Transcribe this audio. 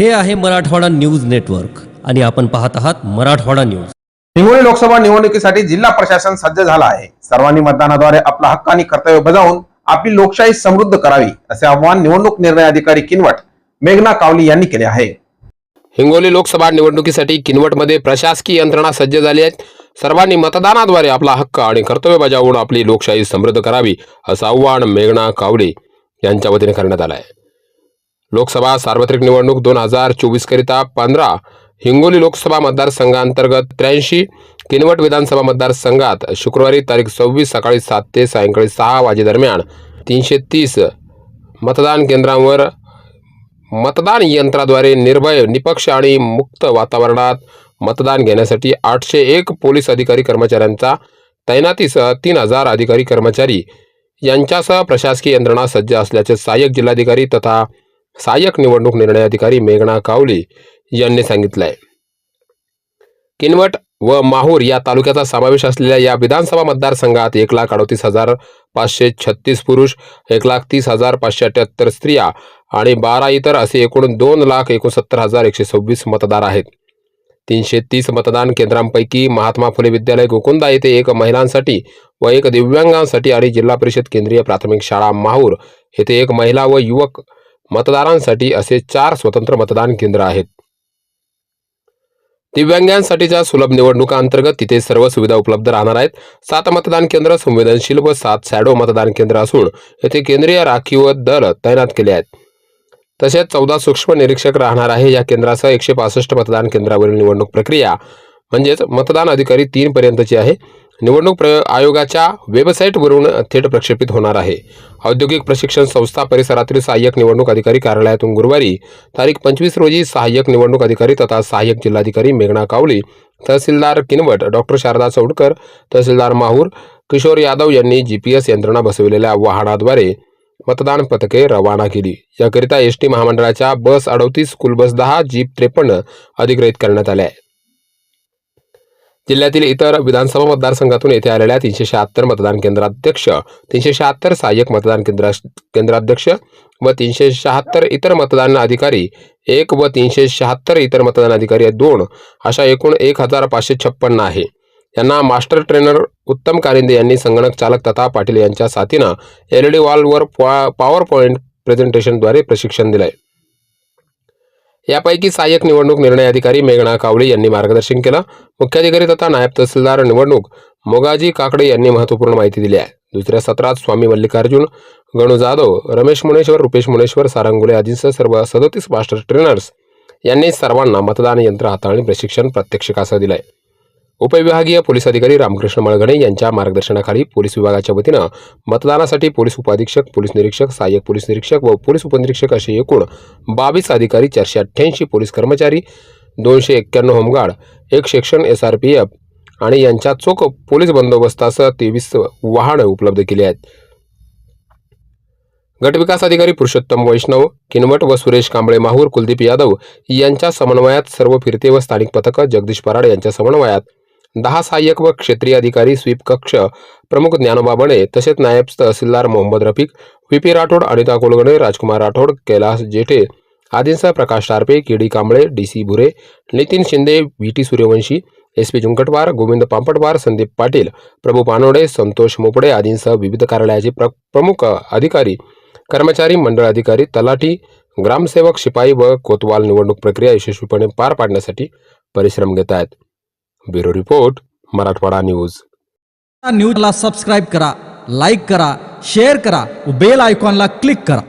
हे आहे Marathwada news network आणि आपण पाहत आहात मराठवाडा न्यूज. हिंगोली लोकसभा निवडणुकीसाठी जिल्हा प्रशासन सज्ज झाला आहे. सर्वांनी मतदानाद्वारे आपला हक्क आणि कर्तव्य बजावून आपली लोकशाही समृद्ध करावी असे आवाहन निवडणूक निर्णय अधिकारी किनवट मेघना कावली यांनी केले आहे. हिंगोली लोकसभा निवडणुकीसाठी किनवटमध्ये प्रशासकीय यंत्रणा सज्ज झाली आहेत सर्वांनी मतदानाद्वारे आपला हक्क आणि कर्तव्य बजावून आपली लोकशाही समृद्ध करावी असं आव्हान मेघना कावडे यांच्या वतीने करण्यात आलं आहे. लोकसभा सार्वत्रिक निवडणूक दोन हजार चोवीस करिता पंधरा हिंगोली लोकसभा मतदारसंघांतर्गत त्र्याऐंशी किनवट विधानसभा मतदारसंघात शुक्रवारी तारीख सव्वीस सकाळी सात ते सायंकाळी सहा वाजेदरम्यान तीनशे तीस मतदान केंद्रांवर मतदान यंत्राद्वारे निर्भय निपक्ष आणि मुक्त वातावरणात मतदान घेण्यासाठी आठशे एक पोलीस अधिकारी कर्मचाऱ्यांचा तैनातीसह तीन हजार अधिकारी कर्मचारी यांच्यासह प्रशासकीय यंत्रणा सज्ज असल्याचे सहाय्यक जिल्हाधिकारी तथा सहाय्यक निवडणूक निर्णय अधिकारी मेघना कावली यांनी सांगितलं आहे किनवट व माहूर या तालुक्याचा समावेश असलेल्या या विधानसभा मतदारसंघात एक लाख अडतीस हजार पाचशे छत्तीस पुरुष एक लाख तीस हजार पाचशे अठ्याहत्तर स्त्रिया आणि बारा इतर असे एकूण दोन लाख एकोणसत्तर हजार एकशे सव्वीस मतदार आहेत. तीनशे तीस मतदान केंद्रांपैकी महात्मा फुले विद्यालय गोकुंदा येथे एक महिलांसाठी व एक दिव्यांगांसाठी आणि जिल्हा परिषद केंद्रीय प्राथमिक शाळा माहूर येथे एक महिला व युवक मतदारांसाठी असे चार स्वतंत्र मतदान केंद्र आहेत. दिव्यांगांसाठीच्या सुलभ निवडणुका अंतर्गत तिथे सर्व सुविधा उपलब्ध राहणार आहेत. सात मतदान केंद्र संवेदनशील व सात शॅडो मतदान केंद्र असून येथे केंद्रीय राखीव दल तैनात केले आहेत. तसेच चौदा सूक्ष्म निरीक्षक राहणार आहे. या केंद्रासह एकशे पासष्ट मतदान केंद्रावरील निवडणूक प्रक्रिया म्हणजेच मतदान अधिकारी तीन पर्यंतची आहे. निवडणूक प्र आयोगाच्या वेबसाईटवरून थेट प्रक्षेपित होणार आहे. औद्योगिक प्रशिक्षण संस्था परिसरातील सहाय्यक निवडणूक अधिकारी कार्यालयातून गुरुवारी तारीख पंचवीस रोजी सहाय्यक निवडणूक अधिकारी तथा सहाय्यक जिल्हाधिकारी मेघना कावली तहसीलदार किनवट डॉक्टर शारदा चौडकर तहसीलदार माहूर किशोर यादव यांनी जी पी एस यंत्रणा बसविलेल्या वाहनाद्वारे मतदान पथके रवाना केली. याकरिता एस टी महामंडळाच्या बस अडवतीस स्कूल बस दहा जीप त्रेपन्न अधिग्रहित करण्यात आल्या आहे. जिल्ह्यातील इतर विधानसभा मतदारसंघातून येथे आलेल्या तीनशे शहात्तर मतदान केंद्राध्यक्ष तीनशे शहात्तर सहाय्यक मतदान केंद्रा केंद्राध्यक्ष व तीनशे शहात्तर इतर मतदान अधिकारी एक व तीनशे शहात्तर इतर मतदान अधिकारी दोन अशा एकूण एक हजार पाचशे छप्पन्न आहे. यांना मास्टर ट्रेनर उत्तम कारिंदे यांनी संगणक चालक तथा पाटील यांच्या साथीनं एल ई डी वॉलवर पॉवर पॉईंट प्रेझेंटेशनद्वारे प्रशिक्षण दिलं आहे यापैकी सहाय्यक निवडणूक निर्णय अधिकारी मेघना कावळे यांनी मार्गदर्शन केलं. मुख्याधिकारी तथा नायब तहसीलदार निवडणूक मोगाजी काकडे यांनी महत्त्वपूर्ण माहिती दिली आहे. दुसऱ्या सत्रात स्वामी मल्लिकार्जुन गणू जाधव रमेश मुनेश्वर रुपेश मुनेश्वर सारंगुले आदींसह सर्व सदोतीस मास्टर ट्रेनर्स यांनी सर्वांना मतदान यंत्र हाताळणी प्रशिक्षण प्रात्यक्षिकासह आहे उपविभागीय पोलीस अधिकारी रामकृष्ण मळगणे यांच्या मार्गदर्शनाखाली पोलीस विभागाच्या वतीनं मतदानासाठी पोलीस उपाधीक्षक पोलीस निरीक्षक सहाय्यक पोलीस निरीक्षक व पोलीस उपनिरीक्षक असे एकूण बावीस अधिकारी चारशे अठ्ठ्याऐंशी पोलीस कर्मचारी दोनशे एक्क्याण्णव होमगार्ड एक section S R P F आणि यांच्या चोख पोलीस बंदोबस्तासह तेवीस वाहनं उपलब्ध केली आहेत. गटविकास अधिकारी पुरुषोत्तम वैष्णव किनवट व सुरेश कांबळे माहूर कुलदीप यादव यांच्या समन्वयात सर्व फिरते व स्थानिक पथकं जगदीश पराड यांच्या समन्वयात दहा सहाय्यक व क्षेत्रीय अधिकारी स्वीप कक्ष प्रमुख ज्ञानोबा बणे तसेच नायब तहसीलदार मोहम्मद रफिक व्ही पी राठोड अनिता कोलगणे राजकुमार राठोड कैलास जेठे आदींसह Prakash Tarpe K D Kamble D C Bhure Nitin Shinde V T Suryavanshi S P Junktwar Govind Pampatwar Sandeep Patil Prabhu Panode Santosh Mopade आदींसह विविध कार्यालयाचे प्र प्रमुख अधिकारी कर्मचारी मंडळ अधिकारी तलाठी ग्रामसेवक शिपाई व कोतवाल निवडणूक प्रक्रिया यशस्वीपणे पार पाडण्यासाठी परिश्रम घेत आहेत. ब्युरो रिपोर्ट मराठवाडा न्यूज न्यूजला सबस्क्राईब करा लाईक करा शेअर करा बेल आयकॉनला क्लिक करा